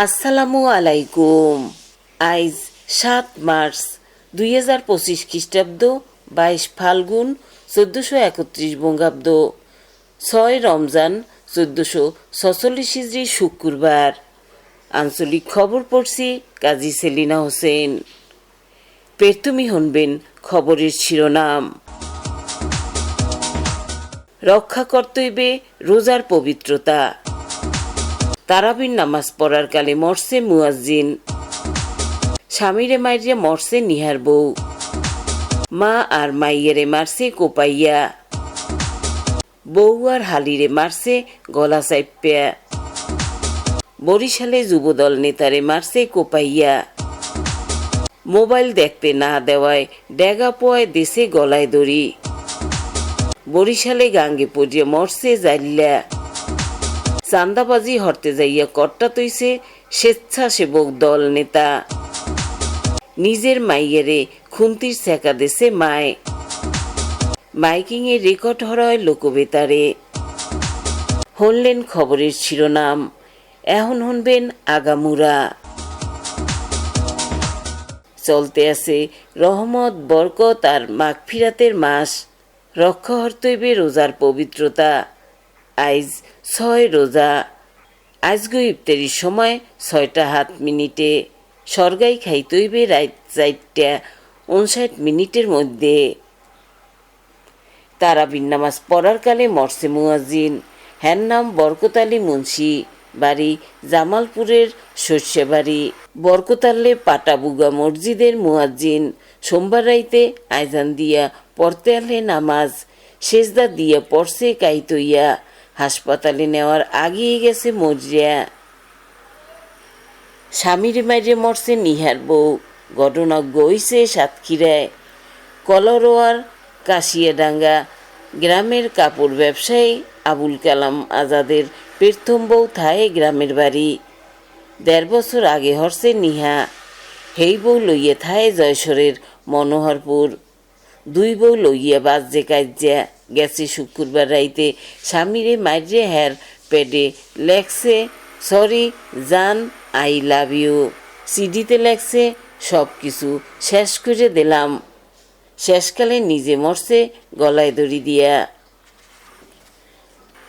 আসসালামু আলাইকুম। আইজ সাত মার্চ, দুই হাজার পঁচিশ খ্রিস্টাব্দ, বাইশ ফাল্গুন, চোদ্দশো একত্রিশ বঙ্গাব্দ। ছয় রমজান, চোদ্দশো ছচল্লিশ হিজড়ি শুক্রবার। আঞ্চলিক খবর পড়ছি কাজী সেলিনা হোসেন। পেরতুমি হনবেন খবরের শিরোনাম। রক্ষা কর্তব্যে রোজার পবিত্রতা। তারাবির নামাজ পড়ার কালে মরছে মুয়াজ্জিন। স্বামীরে মাইরে মরছে নিহার বউ। মা আর মাইয়েরে মারছে কোপাইয়া। বউ আর হালিরে মারছে গলা চাইপ্যা। বরিশালে যুবদল নেতারে মারছে কোপাইয়া। মোবাইল দেখতে না দেওয়ায় ড্যাগা পোয়ায় দেশে গলায় দড়ি। বরিশালে গাঙ্গে পড়িয়ে মরছে জাইল্লা। চান্দাবাজি হরতে যাইয়া কর্তা তৈছে স্বেচ্ছাসেবক দল নেতা। নিজের মাইয়ারে খুন্তির ছেঁকা দেশে মায়। মাইকিংয়ে রেকর্ড হরয় লোকবেতারে। হনলেন খবরের শিরোনাম, এখন হনবেন আগামুরা। চলতে আছে রহমত, বরকত আর মাগফিরাতের মাস। রক্ষা হর্তৈবে রোজার পবিত্রতা। আইজ ছয় রোজা। আজগো ইফতারির সময় ছয়টা হাত মিনিটে সরগাই খাইতইবে রাত চারটা উনষাট মিনিটের মধ্যে। তারাবির নামাজ পড়ার কালে মরসে মুয়াজিন হ্যার নাম বরকত আলী মুন্সি। বাড়ি জামালপুরের শস্যবাড়ি বরকতাল্লে পাটাবুগা মসজিদের মুয়াজ্জিন। সোমবার রাইতে আইজান দিয়া পড়তে আলে নামাজ। সেজদা দিয়া পড়ছে কাইতইয়া। হাসপাতালে নেওয়ার আগিয়ে গেছে মরিয়া স্বামীর মাইরে মরছে নিহার বউ। ঘটনা গইছে সাতক্ষীরায়। কলরোয়ার কাশিয়াডাঙ্গা গ্রামের কাপড় ব্যবসায়ী আবুল কালাম আজাদের প্রথম বউ থায় গ্রামের বাড়ি। দেড় বছর আগে হরছে নিহা। হেই বউ লইয়া থায় জয়সরের মনোহরপুর। দুই বউ লইয়া বাজে কাজ্যা। গেছে শুক্রবার রাইতে। স্বামীরে মাইরে হ্যার পেডে লেখছে, সরি, জান, আই লাভ ইউ। সিডিতে লেখছে সব কিছু শেষ করে দিলাম। শেষকালে নিজে মরছে, গলায় দড়ি দিয়া।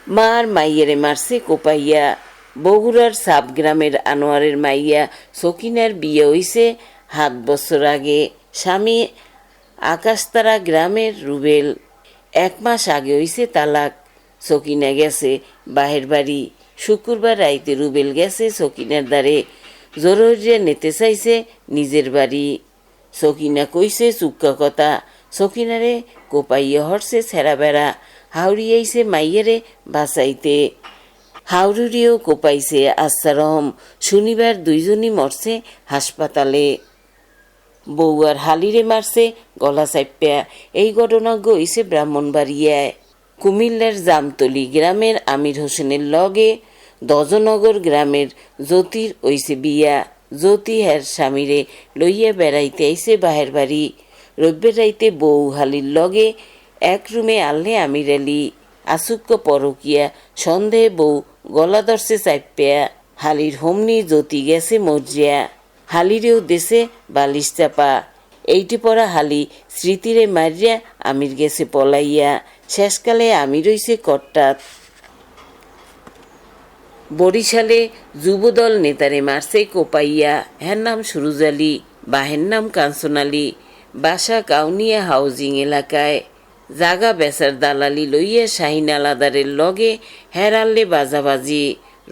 মার মাইয়েরে মারছে কোপাইয়া। বগুড়ার সাবগ্রামের আনোয়ারের মাইয়া সকিনার বিয়ে হইছে সাত বছর আগে। স্বামী আকাশতারা গ্রামের রুবেল। এক মাস আগে হইছে তালাক। সকিনা গেছে, বাহের বাড়ি। শুক্রবার রাইতে রুবেল গেছে সকিনার দ্বারে। জরুরিয়া নিতে চাইছে নিজের বাড়ি। সকিনা কইছে, চুক্কা কথা। সকিনারে কোপাইয়ে হরছে ছেঁড়া বেড়া। হাওড়িয়াইছে মাইয়েরে বাঁচাইতে। হাওড়ুরিও কোপাইছে আস্তারহম শনিবার দুইজনই মরছে হাসপাতালে। বউয়ার হালিরে মারছে, গলা চাপ্যা এই ঘটনা গইছে ব্রাহ্মণবাড়িয়ায় কুমিল্লার জামতলি গ্রামের আমির হোসেনের লগে, দজনগর গ্রামের জ্যোতির ওইছে বিয়া জ্যোতি হ্যার স্বামীরে লইয়া বেড়াইতে আইছে বাহের বাড়ি। রব্যের রাইতে বউ হালির লগে এক রুমে আনলে আমির আলি। আসুক্য পরকিয়া সন্দেহে বউ গলা দর্শে চাপ্যা হালির হোমনি জ্যোতি গেছে মর্জিয়া। হালিরেও দেশে বালিশ চাপা। এইটি পরা হালি স্মৃতিরে মারিয়া আমির গেছে পলাইয়া। শেষকালে আমি রইছে কট্টাত বরিশালে যুবদল নেতারে মারছে কোপাইয়া। হ্যার নাম সুরুজ আলী, বাহের নাম কাঞ্চন বাসা কাউনিয়া হাউজিং এলাকায়। জাগা বেচার দালালি লইয়া শাহিন আলাদারের লগে হেরাল্লে বাজাবাজি।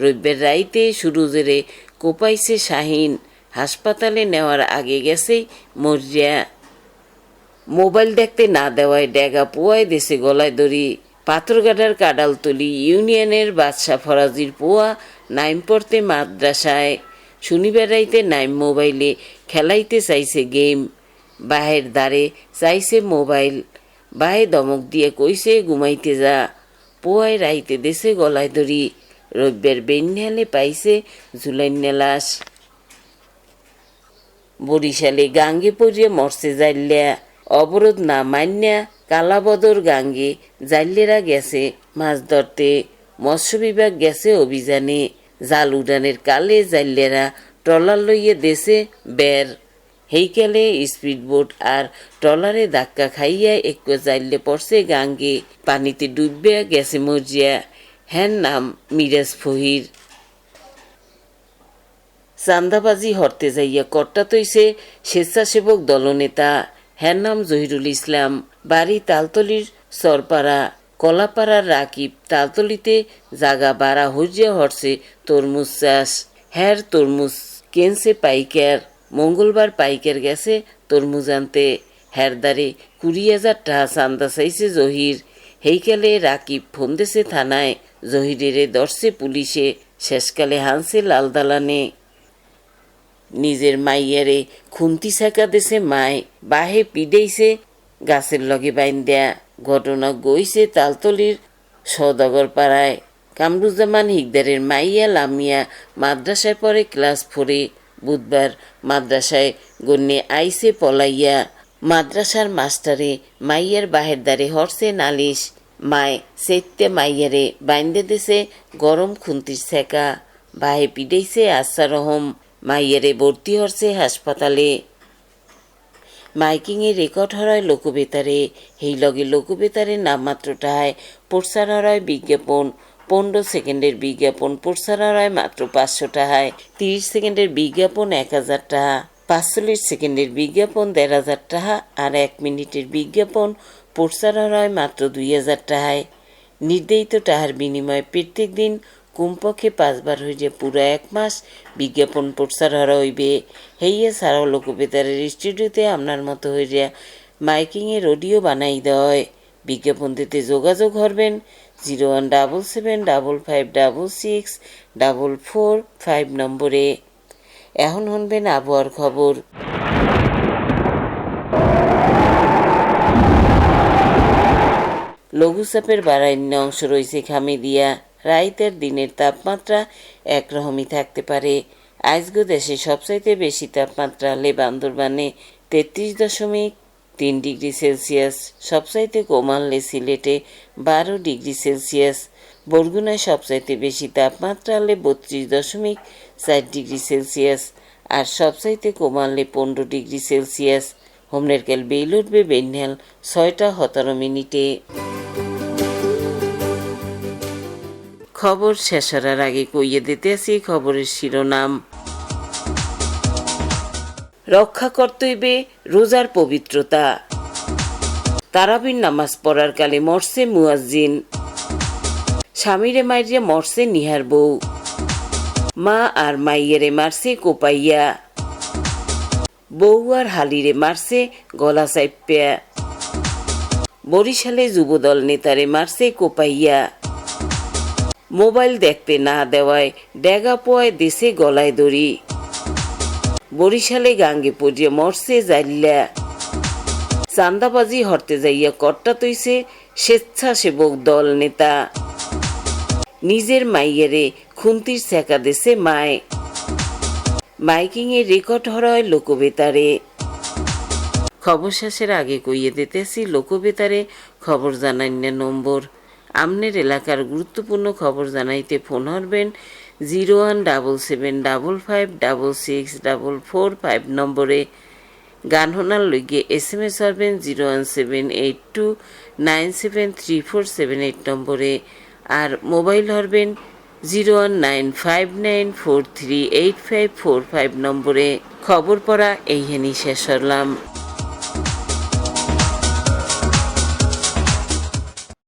রবিবার রাইতে সুরুজেরে কোপাইছে শাহিন। হাসপাতালে নেওয়ার আগে গেছে মরিয়া। মোবাইল দেখতে না দেওয়ায় ড্যাগা পোয়ায় দেশে গলায় দড়ি। পাথরঘাটার কাডালতলি ইউনিয়নের বাদশা ফরাজির পোয়া নাইম পড়তে মাদ্রাসায়। রাইতে নাইম মোবাইলে খেলাইতে চাইছে গেম। বাহের দ্বারে চাইছে মোবাইল। বাহে দমক দিয়ে কইছে, ঘুমাইতে যা। পোয়ায় রাইতে দেশে গলায় দড়ি। রবিবার বেন্যালে পাইছে জুলাইন্যা লাশ। বরিশালে গাঙ্গে পড়িয়ে মরছে জাইল্যা। অবরোধ না মান্যা কালাবদর গাঙ্গে। জাইল্যেরা গেছে মাছ ধরতে। মৎস্য বিভাগ গেছে অভিযানে। জাল উডানের কালে জাইলেরা ট্রলার লইয়ে দেশে বের। হেইকালে স্পিডবোট আর ট্রলারে ধাক্কা খাইয়া একটু জাইলে পড়ছে গাঙ্গে। পানিতে ডুববে গেছে মজিয়া। হ্যান নাম মিরাজ ফহির। চান্দাবাজি হরতে যাইয়া কর্তা তৈছে স্বেচ্ছাসেবক দলনেতা হ্যার নাম জহিরুল ইসলাম। বাড়ি তালতলির সরপাড়া, কলাপাড়ার রাকিব তালতলিতে জাগা বাড়া হইয়া হরছে তরমুজ চাষ। হ্যার তরমুজ কেনছে পাইকার? মঙ্গলবার পাইকার গেছে তরমুজ আনতে। হ্যার দ্বারে কুড়ি হাজার টাকা চান্দা চাইছে জহির। হেইকালে রাকিব ফোন দেছে থানায়, জহিরেরে দর্শে পুলিশে, শেষকালে হানছে লাল দালানে নিজের মাইয়ারে খুন্তি ছাকা দেছে মায় বাহে পিডেইছে, গাছের লগে বাইন দেয়া ঘটনা গইছে তালতলির সদাগর পাড়ায় কামরুজ্জামান হিকদারের মাইয়া লামিয়া মাদ্রাসায় পরে ক্লাস ফোরে। বুধবার মাদ্রাসায় গণ্যে আইসে পলাইয়া মাদ্রাসার মাস্টারে মাইয়ার বাহের দ্বারে হরসে নালিশ। মায় সেত্তে মাইয়ারে বাইন্দে দেছে গরম খুন্তির ছেকা। বাহে পিডেইছে আশা রহম। মাইয়ারে ভর্তি হরছে হাসপাতালে। মাইকিংয়ে রেকর্ড হরয় লোকবেতারে সেই লগে লোকবেতারে নামমাত্রটায় প্রচার হরয় বিজ্ঞাপন। পনেরো সেকেন্ডের বিজ্ঞাপন প্রচার হরয় মাত্র পাঁচশো টাকায় তিরিশ সেকেন্ডের বিজ্ঞাপন এক হাজার টাকা পাঁচচল্লিশ সেকেন্ডের বিজ্ঞাপন দেড় হাজার টাকা আর এক মিনিটের বিজ্ঞাপন প্রচার হরয় মাত্র দুই হাজার টাকায় নির্ধারিত টাহার বিনিময়ে প্রত্যেক দিন কমপক্ষে পাঁচবার হইলে পুরো এক মাস বিজ্ঞাপন প্রচার হরা হইবে। হেইয়া ছাড়াও লোকবেতারের স্টুডিওতে আপনার মতো হইয়া মাইকিংয়ে অডিও বানাই দেয় বিজ্ঞাপন দিতে যোগাযোগ করবেন zero one double seven double five double six double four five নম্বরে। এখন শুনবেন আবহাওয়ার খবর। লঘুচাপের বাড়াইন্য অংশ রয়েছে খামে দিয়া রাইতের দিনের তাপমাত্রা একরকমই থাকতে পারে। আজগো দেশে সবচাইতে বেশি তাপমাত্রা লে বান্দরবানে তেত্রিশ দশমিক তিন ডিগ্রি সেলসিয়াস, সবচাইতে কমানলে সিলেটে বারো ডিগ্রি সেলসিয়াস, বরগুনায় সবচাইতে বেশি তাপমাত্রা হলে বত্রিশ দশমিক চার ডিগ্রি সেলসিয়াস, আর সবচাইতে কমানলে পনেরো ডিগ্রি সেলসিয়াস। হোমনের কেল বেইল উঠবে বেন্যাল, ছয়টা সতেরো মিনিটে। খবর শেষ হওয়ার আগে কইয়ে দিতে আসি খবরের শিরোনাম। রক্ষা কর্তব্যে রোজার পবিত্রতা। তারাবির নামাজ পড়ার কালে মরছে মুয়াজ্জিন। স্বামীরে মাইরে মরছে নিহার বউ। মা আর মাইয়েরে মারছে কোপাইয়া। বউ আর হালিরে মারছে গলা চাইপ্যা। বরিশালে যুবদল নেতারে মারছে কোপাইয়া। মোবাইল দেখতে না দেওয়ায় ড্যাগা পোয়ায় দেশে গলায় দড়ি। বরিশালে গাঙ্গে পড়িয়ে মরছে জাইল্লা। চান্দাবাজি হরতে যাইয়া কর্তা তৈছে স্বেচ্ছাসেবক দল নেতা। নিজের মাইয়েরে খুন্তির ছেঁকা দেশে মায়। মাইকিংয়ে রেকর্ড হরয় লোকবেতারে। খবর শেষের আগে কইয়ে দিতেছি, লোকবেতারে খবর জানান্য নম্বর। আমনের এলাকার গুরুত্বপূর্ণ খবর জানাইতে phone হরবেন zero one double seven double five double six double four five নম্বরে। গান শোনার লইগে S M S হরবেন zero one seven eight two nine seven three four seven eight নম্বরে। আর mobile হরবেন zero one nine five nine four three eight five four five নম্বরে। খবর পড়া এই হেনি শেষ হলাম